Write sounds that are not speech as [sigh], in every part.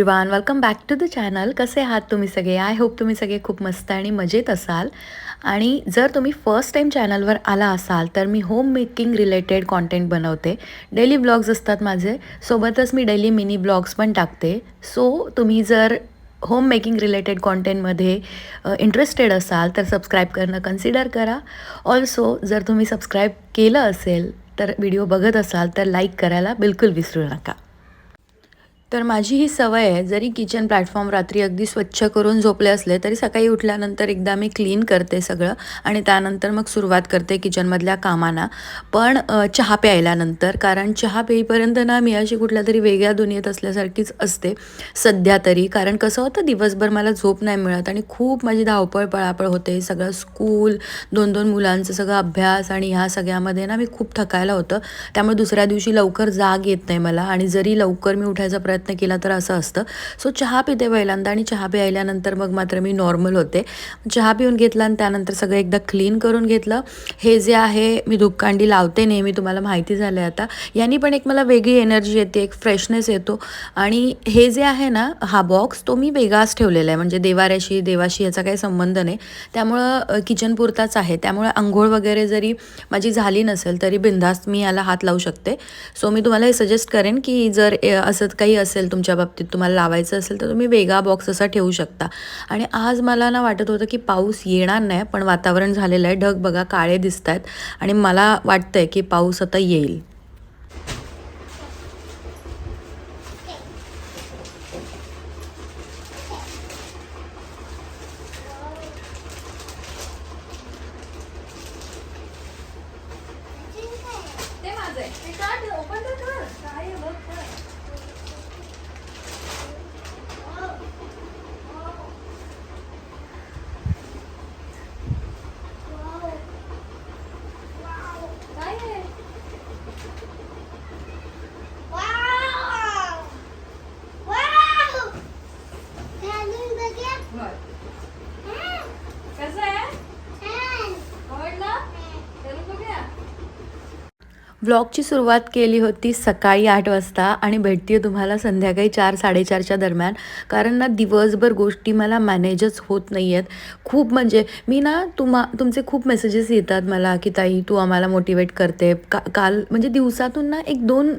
Everyone welcome back to the channel कसे आहात तुम्ही सगळे? आय होप तुम्ही सगळे खूप मस्त आणि मजेत असाल. आणि जर तुम्ही फर्स्ट टाईम चॅनलवर आला असाल तर मी होम मेकिंग रिलेटेड कॉन्टेंट बनवते. डेली ब्लॉग्स असतात माझे. सोबतच मी डेली मिनी ब्लॉग्स पण टाकते. सो तुम्ही जर होम मेकिंग रिलेटेड कॉन्टेंटमध्ये इंटरेस्टेड असाल तर सबस्क्राईब करणं कन्सिडर करा. ऑल्सो जर तुम्ही सबस्क्राईब केलं असेल तर व्हिडिओ बघत असाल तर लाईक करायला बिलकुल विसरू नका. तर माझी ही सवय आहे जरी किचन प्लॅटफॉर्म रात्री अगदी स्वच्छ करून झोपले असले तरी सकाळी उठल्यानंतर एकदा मी क्लीन करते सगळं आणि त्यानंतर मग सुरुवात करते किचनमधल्या कामांना. पण चहा प्यायल्यानंतर कारण चहा पेईपर्यंत ना मी अशी कुठल्या तरी वेगळ्या दुनियेत असल्यासारखीच असते. सध्या तरी कारण कसं होतं दिवसभर मला झोप नाही मिळत आणि खूप माझी धावपळ पळापळ होते. सगळं स्कूल दोन दोन मुलांचं सगळं अभ्यास आणि ह्या सगळ्यामध्ये ना मी खूप थकायला होतं. त्यामुळे दुसऱ्या दिवशी लवकर जाग येत नाही मला आणि जरी लवकर मी उठायचा प्रयत्न प्रयत्न केला तर असं असतं. सो चहा पिते पहिल्यांदा आणि चहा प्यायल्यानंतर मग मात्र मी नॉर्मल होते. चहा पिऊन घेतला आणि त्यानंतर सगळं एकदा क्लीन करून घेतलं. हे जे आहे मी धूपकांडी लावते नेहमी तुम्हाला माहिती झालं आहे आता. यांनी पण एक मला वेगळी एनर्जी येते एक फ्रेशनेस येतो. आणि हे जे आहे ना हा बॉक्स तो मी वेगळाच ठेवलेला आहे. म्हणजे देवाऱ्याशी देवाशी याचा काही संबंध नाही. त्यामुळं किचन पुरताच आहे. त्यामुळे आंघोळ वगैरे जरी माझी झाली नसेल तरी बिंदास्त मी याला हात लावू शकते. सो मी तुम्हाला हे सजेस्ट करेन की जर असं काही असेल असेल तुमच्या बाबतीत तुम्हाला लावायचं असेल तर तुम्ही वेगळा बॉक्स असा ठेवू शकता. आणि आज मला ना वाटत होतं की पाऊस येणार नाही पण वातावरण झालेलं आहे. ढग बघा काळे दिसत आहेत आणि मला वाटतं आहे की पाऊस आता येईल ते माझं आहे ते काढ ओपन तर कर काय आहे बघ कर. काय आहे Wow! Wow! Helen बघा. बघ. हं, कसं आहे हं. आवडलं चल बघूया ब्लॉगची सुरुवात केली होती सकाळी आठ वाजता आणि भेटते तुम्हाला संध्याकाळी चार साडेचारच्या दरम्यान. कारण ना दिवसभर गोष्टी मला मॅनेजच होत नाही आहेत खूप म्हणजे मी ना तुम्हा तुमचे खूप मेसेजेस येतात मला की ताई तू आम्हाला मोटिवेट करते. का काल म्हणजे दिवसातून ना एक दोन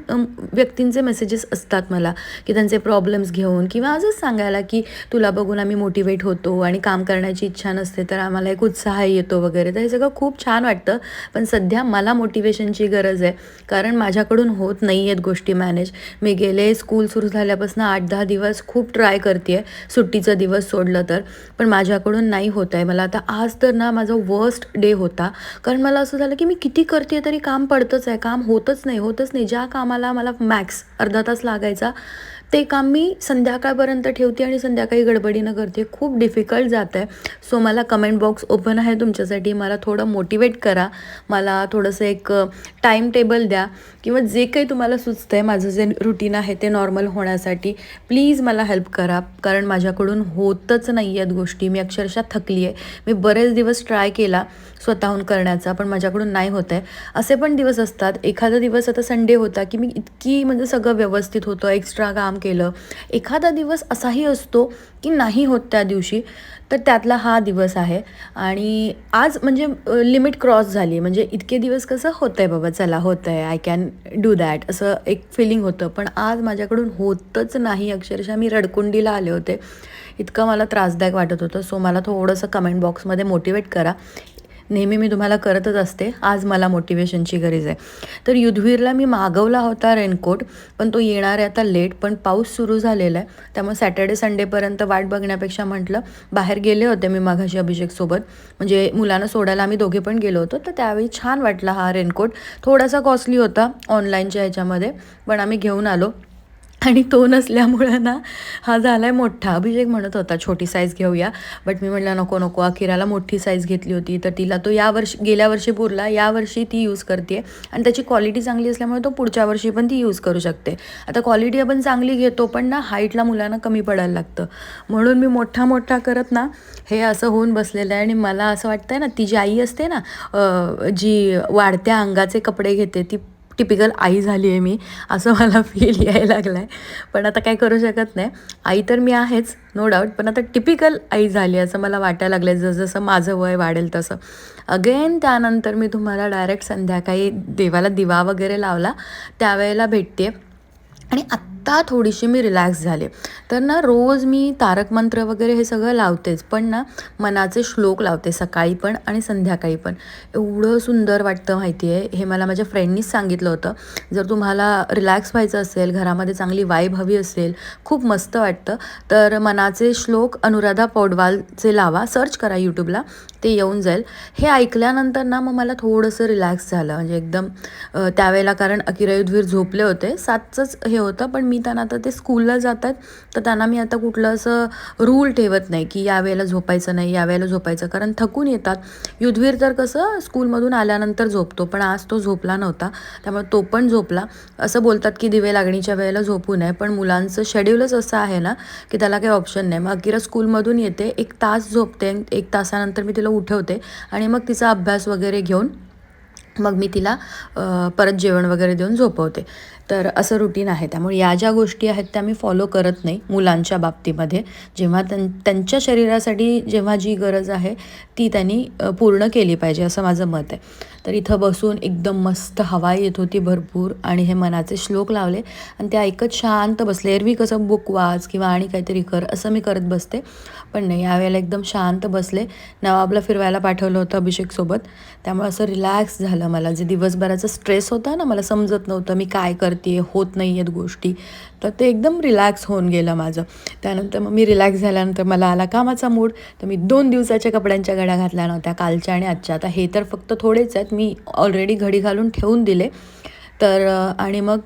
व्यक्तींचे मेसेजेस असतात मला की त्यांचे प्रॉब्लेम्स घेऊन किंवा आजच सांगायला की तुला बघून आम्ही मोटिवेट होतो आणि काम करण्याची इच्छा नसते तर आम्हाला एक उत्साह येतो वगैरे. तर हे सगळं खूप छान वाटतं. पण सध्या मला मोटिवेशनची गरज आहे. कारण माझ्याकडून होत नाही आहेत गोष्टी मॅनेज मी गेले स्कूल सुरू झाल्यापासून आठ दहा दिवस खूप ट्राय करते आहे सुट्टीचा दिवस सोडलं तर. पण माझ्याकडून नाही होत आहे. मला आता आज तर ना माझा वर्स्ट डे होता. कारण मला असं झालं की मी किती करते तरी काम पडतंच आहे. काम होतच नाही होतच नाही. ज्या कामाला मला मॅक्स अर्धा तास लागायचा ते काम मी संध्याकाळपर्यंत ठेवते आणि संध्याकाळी गडबडीनं करते. खूप डिफिकल्ट जात आहे सो मला कमेंट बॉक्स ओपन आहे तुमच्यासाठी. मला थोडं मोटिवेट करा. मला थोडंसं एक टाईम टेबल द्या. किंवा जे काही तुम्हाला सुचतं आहे माझं जे रुटीन आहे ते नॉर्मल होण्यासाठी प्लीज मला हेल्प करा. कारण माझ्याकडून होतच नाही आहेत गोष्टी. मी अक्षरशः थकली आहे मी बरेच दिवस ट्राय केला स्वतःहून करण्याचा पण माझ्याकडून नाही होत आहे असे पण दिवस असतात. एखादा दिवस आता संडे होता की मी इतकी म्हणजे सगळं व्यवस्थित होतं. एक्स्ट्रा काम केलं. एखादा दिवस असाही असतो की नाही होत त्या दिवशी तर त्यातला हा दिवस आहे. आणि आज म्हणजे लिमिट क्रॉस झाली. म्हणजे इतके दिवस कसं होतं आहे बाबा चला होतं आहे आय कॅन डू दॅट असं एक फिलिंग होतं. पण आज माझ्याकडून होतच नाही. अक्षरशः मी रडकुंडीला आले होते. इतकं मला त्रासदायक वाटत होतं. सो मला थोडंसं कमेंट बॉक्समध्ये मोटिवेट करा. नेहमी मी तुम्हाला करतच असते. आज मला मोटिवेशनची गरज आहे. तर युद्धवीरला मी मागवला होता रेनकोट पण तो येणार आहे आता लेट पण पाऊस सुरू झालेला आहे. त्यामुळे सॅटर्डे संडेपर्यंत वाट बघण्यापेक्षा म्हटलं बाहेर गेले होते मी माघाशी अभिषेकसोबत म्हणजे मुलांना सोडायला आम्ही दोघे पण गेलो होतो तर त्यावेळी छान वाटला हा रेनकोट थोडासा कॉस्टली होता ऑनलाईनच्या ह्याच्यामध्ये पण आम्ही घेऊन आलो. आणि तो नसल्यामुळं ना हा झाला आहे मोठा. अभिषेक म्हणत होता छोटी साईज घेऊया. बट मी म्हटलं नको नको. अखिराला मोठी साईज घेतली होती. तर तिला तो या वर्षी गेल्या वर्षी पुरला. यावर्षी ती यूज करते आणि त्याची क्वालिटी चांगली असल्यामुळे तो पुढच्या वर्षी पण ती यूज करू शकते. आता क्वालिटी आपण चांगली घेतो पण ना हाईटला मुलांना कमी पडायला लागतं. म्हणून मी मोठा मोठा करत ना हे असं होऊन बसलेलं आहे. आणि मला असं वाटतंय ना ती जी आई असते ना जी वाढत्या अंगाचे कपडे घेते ती टिपिकल आई झाली आहे मी असं मला फील यायला लागलं आहे पण आता काय करू शकत नाही. आई तर मी आहेच नो डाऊट पण आता टिपिकल आई झाली असं मला वाटायला लागलं आहे जसजसं माझं वय वाढेल तसं. अगेन त्यानंतर मी तुम्हाला डायरेक्ट संध्याकाळी देवाला दिवा वगैरे लावला. त्यावेळेला भेटते. आणि आत्ता थोडीशी मी रिलॅक्स झाले. तर ना रोज मी तारक मंत्र वगैरे हे सगळं लावतेच पण ना मनाचे श्लोक लावते सकाळी पण आणि संध्याकाळी पण. एवढं सुंदर वाटतं माहिती आहे हे मला माझ्या फ्रेंडनीच सांगितलं होतं. जर तुम्हाला रिलॅक्स व्हायचं असेल घरामध्ये चांगली वाईब हवी असेल खूप मस्त वाटतं. तर मनाचे श्लोक अनुराधा पौडवालचे लावा. सर्च करा यूट्यूबला ते येऊन जाईल. हे ऐकल्यानंतर ना मग मला थोडंसं रिलॅक्स झालं. म्हणजे एकदम त्यावेळेला कारण अकिरायुद्वीर झोपले होते. सातचंच हे होतं पण मी त्यांना आता ते स्कूलला जातात तर त्यांना मी आता कुठलं असं रूल ठेवत नाही की या वेळेला झोपायचं नाही या वेळेला झोपायचं. कारण थकून येतात. युद्धवीर तर कसं स्कूलमधून आल्यानंतर झोपतो पण आज तो झोपला नव्हता. त्यामुळे तो पण झोपला. असं बोलतात की दिवे लागणीच्या वेळेला झोपू नये पण मुलांचं शेड्यूलच असं आहे ना की त्याला काही ऑप्शन नाही. मग अकिरा स्कूलमधून येते एक तास झोपते एक तासानंतर मी तिला उठवते आणि मग तिचा अभ्यास वगैरे घेऊन मग मी तिला परत जेवण वगैरे देऊन झोपवते. तर असं रुटीन आहे. त्यामुळे या ज्या गोष्टी आहेत त्या मी फॉलो करत नाही मुलांच्या बाबतीमध्ये. जेव्हा त्यां त्यांच्या शरीरासाठी जेव्हा जी गरज आहे ती त्यांनी पूर्ण केली पाहिजे असं माझं मत आहे. तर इथं बसून एकदम मस्त हवा येत होती भरपूर आणि हे मनाचे श्लोक लावले आणि ते ऐकत शांत बसले. एरवी कसं बुक वाच किंवा आणि काहीतरी कर असं मी करत बसते. पण नाही यावेळेला एकदम शांत बसले. नवाबला फिरवायला पाठवलं होतं अभिषेकसोबत. त्यामुळे असं रिलॅक्स झालं. मला. जे दिवसभराचा स्ट्रेस होता ना मला समजत नव्हतं मी काय करते होत नाही आहेत गोष्टी. तर ते एकदम रिलॅक्स होऊन गेलं माझं. त्यानंतर मग मी रिलॅक्स झाल्यानंतर मला आला कामाचा मूड तर मी दोन दिवसाच्या कपड्यांच्या घड्या घातल्या नव्हत्या कालच्या आणि आजच्या. आता हे तर फक्त थोडेच आहेत. मी ऑलरेडी घडी घालून ठेवून दिले. तर आणि मग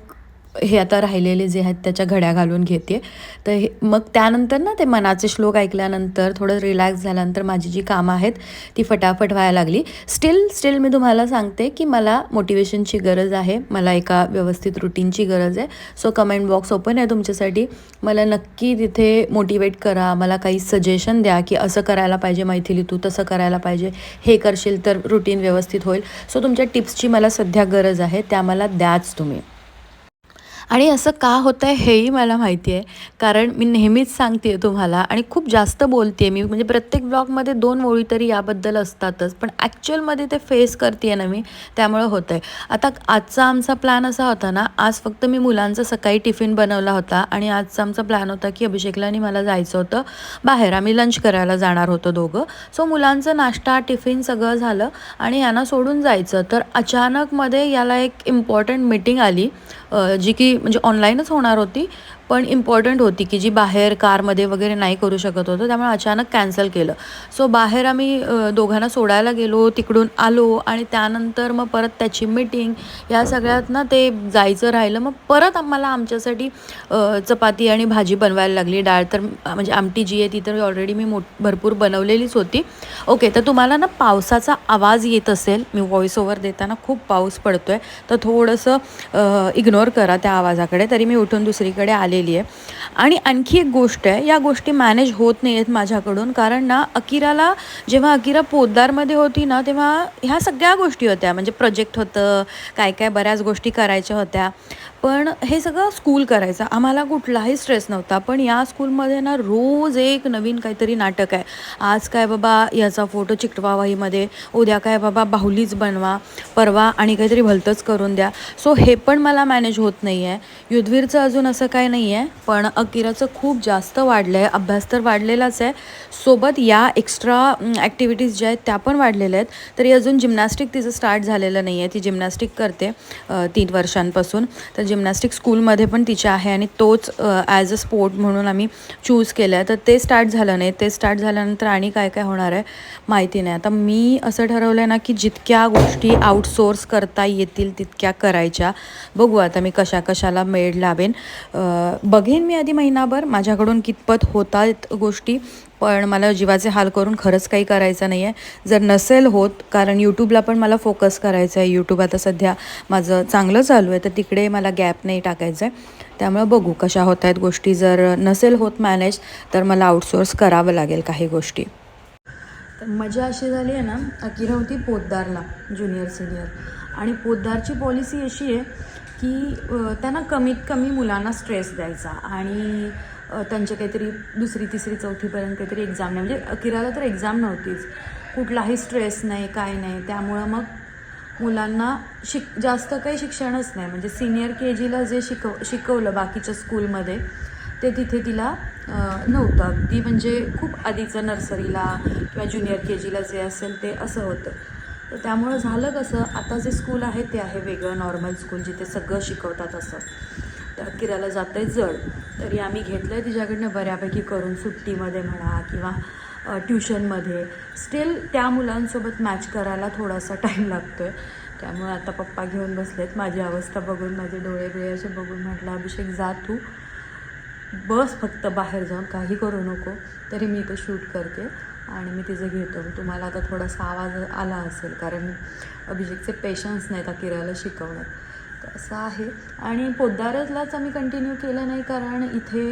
हे आता राहिलेले जे आहेत त्याच्या घड्या घालून घेते. तर हे मग त्यानंतर ना ते मनाचे श्लोक ऐकल्यानंतर थोडं रिलॅक्स झाल्यानंतर माझी जी कामं आहेत ती फटाफट व्हायला लागली. स्टील स्टील मी तुम्हाला सांगते की मला मोटिवेशनची गरज आहे. मला एका व्यवस्थित रुटीनची गरज आहे. सो कमेंट बॉक्स ओपन आहे तुमच्यासाठी. मला नक्की तिथे मोटिवेट करा. मला काही सजेशन द्या की असं करायला पाहिजे मैथिली तू तसं करायला पाहिजे. हे करशील तर रुटीन व्यवस्थित होईल. सो तुमच्या टिप्सची मला सध्या गरज आहे. त्या मला द्याच तुम्ही. आणि असं का होतं आहे हेही मला माहिती आहे. कारण मी नेहमीच सांगते आहे तुम्हाला आणि खूप जास्त बोलते आहे मी. म्हणजे प्रत्येक ब्लॉगमध्ये दोन ओळी तरी याबद्दल असतातच. पण ॲक्च्युअलमध्ये ते फेस करते आहे ना मी त्यामुळं होतं आहे आता आजचा आमचा प्लॅन असा होता ना आज फक्त मी मुलांचा सकाळी टिफिन बनवला होता आणि आजचा आमचा प्लॅन होता की अभिषेकला आणि मला जायचं होतं बाहेर. आम्ही लंच करायला जाणार होतो दोघं. सो मुलांचं नाश्ता टिफिन सगळं झालं आणि यांना सोडून जायचं. तर अचानकमध्ये याला एक इम्पॉर्टंट मीटिंग आली. जी की म्हणजे ऑनलाईनच होणार होती. पण इम्पॉर्टंट होती की जी बाहेर कारमध्ये वगैरे नाही करू शकत होतो त्यामुळे अचानक कॅन्सल केलं. सो बाहेर आम्ही दोघांना सोडायला गेलो तिकडून आलो आणि त्यानंतर मग परत त्याची मीटिंग या सगळ्यात ना ते जायचं राहिलं. मग परत आम्हाला आमच्यासाठी चपाती आणि भाजी बनवायला लागली. डाळ तर म्हणजे आमटी जी आहे ती तर ऑलरेडी मी मोठ भरपूर बनवलेलीच होती. ओके तर तुम्हाला ना पावसाचा आवाज येत असेल मी व्हॉइस ओव्हर देताना खूप पाऊस पडतो आहे तर थोडंसं इग्नोर करा त्या आवाजाकडे. तरी मी उठून दुसरीकडे आले झालेली आहे. आणि आणखी एक गोष्ट आहे या गोष्टी मॅनेज होत नाही आहेत माझ्याकडून. कारण ना अकिराला जेव्हा अकिरा पोद्दारमध्ये होती ना तेव्हा ह्या सगळ्या गोष्टी होत्या. म्हणजे प्रोजेक्ट होतं काय काय बऱ्याच गोष्टी करायच्या होत्या. पण हे सगळं स्कूल करायचं. आम्हाला कुठलाही स्ट्रेस नव्हता. पण या स्कूलमध्ये ना रोज एक नवीन काहीतरी नाटक आहे. आज काय बाबा याचा फोटो चिकटवा वहीमध्ये उद्या काय बाबा बाहुलीच बनवा. परवा आणि काहीतरी भलतंच करून द्या. सो हे पण मला मॅनेज होत नाही आहे युद्धवीरचं अजून असं काय नाही आहे पण अकिराचं खूप जास्त वाढलं आहे अभ्यास तर वाढलेलाच आहे. सोबत या एक्स्ट्रा ॲक्टिव्हिटीज ज्या आहेत त्या पण वाढलेल्या आहेत. तरी अजून जिमनॅस्टिक तिचं स्टार्ट झालेलं नाही आहे ती जिमनॅस्टिक करते तीन वर्षांपासून. तर जिमनॅस्टिक स्कूलमध्ये पण तिच्या आहे आणि तोच ॲज अ स्पोर्ट म्हणून आम्ही चूज केलं आहे तर ते स्टार्ट झालं नाही. ते स्टार्ट झाल्यानंतर आणि काय काय होणार आहे माहिती नाही. आता मी असं ठरवलं आहे ना की जितक्या गोष्टी आउटसोर्स करता येतील तितक्या करायच्या. बघू आता मी कशा कशाला मेड लावेन. बघेन मी आधी महिनाभर. माझ्याकडून कितपत होतात गोष्टी पण मला जीवाचे हाल करून खरंच काही करायचं नाही आहे जर नसेल होत कारण यूट्यूबला पण मला फोकस करायचं आहे यूट्यूब आता सध्या माझं चांगलं चालू आहे तर तिकडे मला गॅप नाही टाकायचं आहे त्यामुळे बघू कशा होत आहेत गोष्टी. जर नसेल होत मॅनेज तर मला आउटसोर्स करावं लागेल काही गोष्टी. तर मजा अशी झाली आहे ना अकिरा होती पोतदारला ज्युनियर सिनियर आणि पोतदारची पॉलिसी अशी आहे की त्यांना कमीत कमी मुलांना स्ट्रेस द्यायचा. आणि त्यांच्या त्यांचे काहीतरी दुसरी तिसरी चौथीपर्यंत काहीतरी एक्झाम नाही. म्हणजे किराला तर एक्झाम नव्हतीच. कुठलाही स्ट्रेस नाही काय नाही. त्यामुळं मग मुलांना शिक जास्त काही शिक्षणच नाही. म्हणजे सिनियर के जीला जे शिकव शिकवलं बाकीच्या स्कूलमध्ये ते तिथे तिला नव्हतं. अगदी म्हणजे खूप आधीचं नर्सरीला किंवा ज्युनियर के जीला जे असेल ते असं होतं. तर त्यामुळं झालं कसं आता जे स्कूल आहे ते आहे वेगळं नॉर्मल स्कूल जिथे सगळं शिकवतात असं. तर किराला जात आहे जड. तरी आम्ही घेतलं आहे तिच्याकडनं बऱ्यापैकी करून सुट्टीमध्ये म्हणा किंवा ट्युशनमध्ये स्टील त्या मुलांसोबत मॅच करायला थोडासा टाईम लागतो आहे त्यामुळे आता पप्पा घेऊन बसलेत. माझी अवस्था बघून माझे डोळे बिळे असे बघून म्हटलं अभिषेक जा तू. बस फक्त बाहेर जाऊन. काही करू नको. तरी मी इथं शूट करते. आणि मी तिचं घेतो. तुम्हाला आता थोडासा आवाज आला असेल कारण अभिषेकचे पेशन्स नाहीत किरायला शिकवण्यात. तर असं आहे. आणि पोद्दारलाच आम्ही कंटिन्यू केलं नाही कारण इथे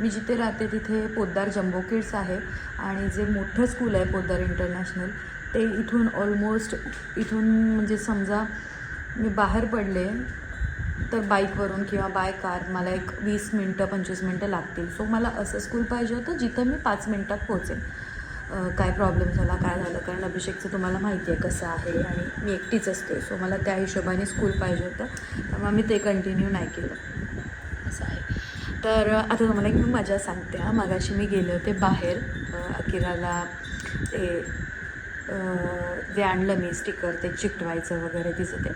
मी जिथे राहते तिथे पोद्दार जम्बो किड्स आहे. आणि जे मोठं स्कूल आहे पोद्दार इंटरनॅशनल ते इथून ऑलमोस्ट इथून म्हणजे समजा मी बाहेर पडले तर बाईकवरून किंवा बाय कार मला एक वीस मिनटं पंचवीस मिनटं लागतील. सो मला असं स्कूल पाहिजे होतं जिथं मी पाच मिनटात पोहोचेन. काय प्रॉब्लेम झाला काय झालं? कारण अभिषेकचं तुम्हाला माहिती आहे कसं आहे आणि मी एकटीच असते सो मला त्या हिशोबाने स्कूल पाहिजे होतं. त्यामुळे मी ते कंटिन्यू नाही केलं. असं आहे. तर आता तुम्हाला एक मी मजा सांगते हा. मागाशी मी गेले होते बाहेर अकिराला ते जे आणलं मी स्टिकर ते चिकटवायचं वगैरे तिचं ते.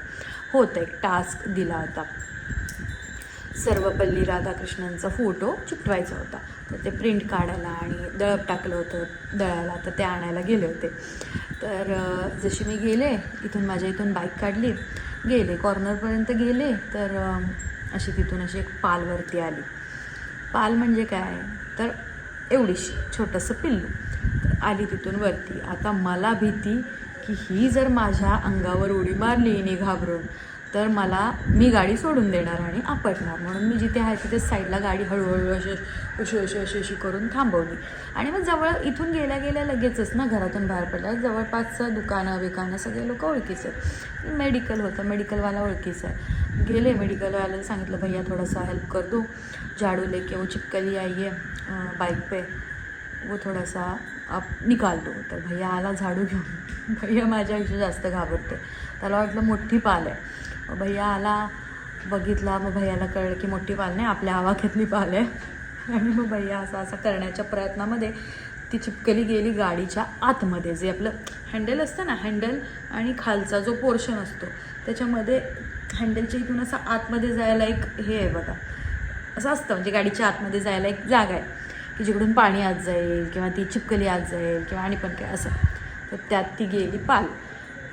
होतं एक टास्क दिला होता. सर्वपल्ली राधाकृष्णांचा फोटो चिकटवायचा होता. तर ते प्रिंट काढायला आणि दळप टाकलं होतं दळायला. तर ते आणायला गेले होते. तर जशी मी गेले इथून माझ्या इथून बाईक काढली. गेले कॉर्नरपर्यंत गेले. तर अशी तिथून अशी एक पालवरती आली. पाल म्हणजे काय? तर एवढीशी छोटंसं पिल्लू. तर आली तिथून वरती. आता मला भीती की ही जर माझ्या अंगावर उडी मारली हिने घाबरून तर मला मी गाडी सोडून देणार आणि आपटणार. म्हणून मी जिथे आहे तिथे साईडला गाडी हळूहळू अशी अशी अशी अशी अशी करून थांबवली. आणि मग जवळ इथून गेल्या गेल्या लगेचच ना घरातून बाहेर पडल्या जवळपासचं दुकानं बिकानं सगळे लोक ओळखीचे आहेत. मेडिकल होतं मेडिकलवाला ओळखीचं आहे. गेले मेडिकलवाल्याला सांगितलं भैया थोडासा हेल्प कर दो झाड़ू लेके वो चिपकली आई है बाइक पे. वो थोड़ा सा आप निकाल दो तर भैया आला झाडू घेऊन. [laughs] भैया माझ्यापेक्षा जास्त घाबरते. त्याला वाटलं मोठी पाल आहे. मग भैया आला बघितला मग भैयाला कळलं की मोठी पाल नाही आपल्या आवाक्यातली पाल आहे. आणि मग भैया असा असा करण्याच्या प्रयत्नामध्ये ती चिपकली गेली गाडीच्या आतमध्ये जे आपलं हँडल असतं ना हँडल आणि खालचा जो पोर्शन असतो त्याच्यामध्ये हँडलच्या इथून असा आतमध्ये जायला एक हे आहे बघा. असं असतं म्हणजे गाडीच्या आतमध्ये जायला एक जागा आहे की जिकडून पाणी आत जाईल किंवा ती चिपकली आत जाईल किंवा आणि पण काय असं. तर त्यात ती गेली पाल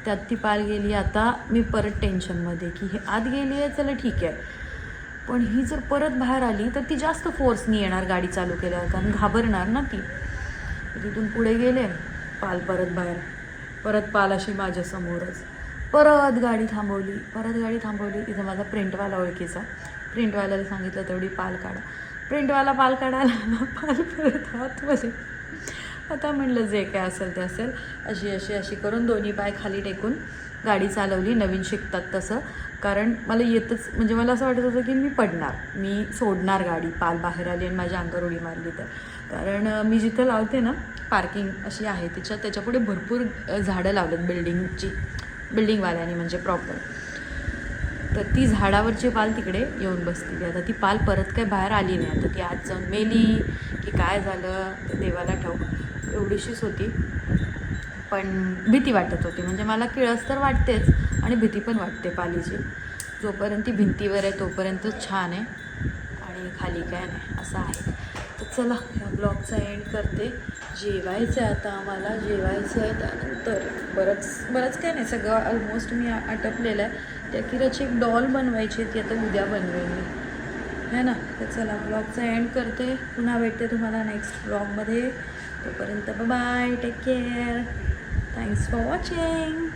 त्यात ती पाल गेली आता मी परत टेन्शनमध्ये की हे आत गेली आहे चला ठीक आहे. पण ही जर परत बाहेर आली तर ती जास्त फोर्सनी येणार गाडी चालू केल्यावर कारण घाबरणार ना ती. तिथून पुढे गेले पाल परत बाहेर. परत पाल अशी माझ्यासमोरच परत गाडी थांबवली परत गाडी थांबवली. तिथं माझा प्रिंटवाला ओळखीचा. प्रिंटवाल्याला सांगितलं तेवढी पाल काढा. प्रिंटवाला पाल काढायला पाल परत आतमध्ये. आता म्हणलं जे काय असेल ते असेल. अशी अशी अशी करून दोन्ही पाय खाली टेकून गाडी चालवली. नवीन शिकतात तसं. कारण मला येतच म्हणजे मला असं वाटत होतं की मी पडणार. मी सोडणार गाडी. पाल बाहेर आली आणि माझ्या अंगावर उडी मारली तर. कारण मी जिथं लावते ना पार्किंग अशी आहे. तिच्या त्याच्यापुढे भरपूर झाडं लावलेत बिल्डिंगची. बिल्डिंगवाल्याने म्हणजे प्रॉपर. तर ती झाडावरची पाल तिकडे येऊन बसलेली आता ती पाल परत काय बाहेर आली नाही. आता ती आज जाऊन मेली की काय झालं ते देवाला ठाऊक. एवढीशीच होती. पण भीती वाटत होती. म्हणजे मला किळस तर वाटतेच आणि भीती पण वाटते पालीची. जोपर्यंत ती भिंतीवर आहे तोपर्यंत छान आहे आणि खाली काय नाही असं आहे. तर चला ह्या ब्लॉगचा एंड करते. जेवायचं आहे आता आम्हाला जेवायचं आहे त्यानंतर. बरंच बरंच काय नाही सगळं ऑलमोस्ट मी आटपलेलं आहे. त्या किराची एक डॉल बनवायची आहे ती आता उद्या बनवेन मी. है ना? तर चला ब्लॉगचा एंड करते. पुन्हा भेटते तुम्हाला नेक्स्ट ब्लॉगमध्ये तोपर्यंत bye take care thanks for watching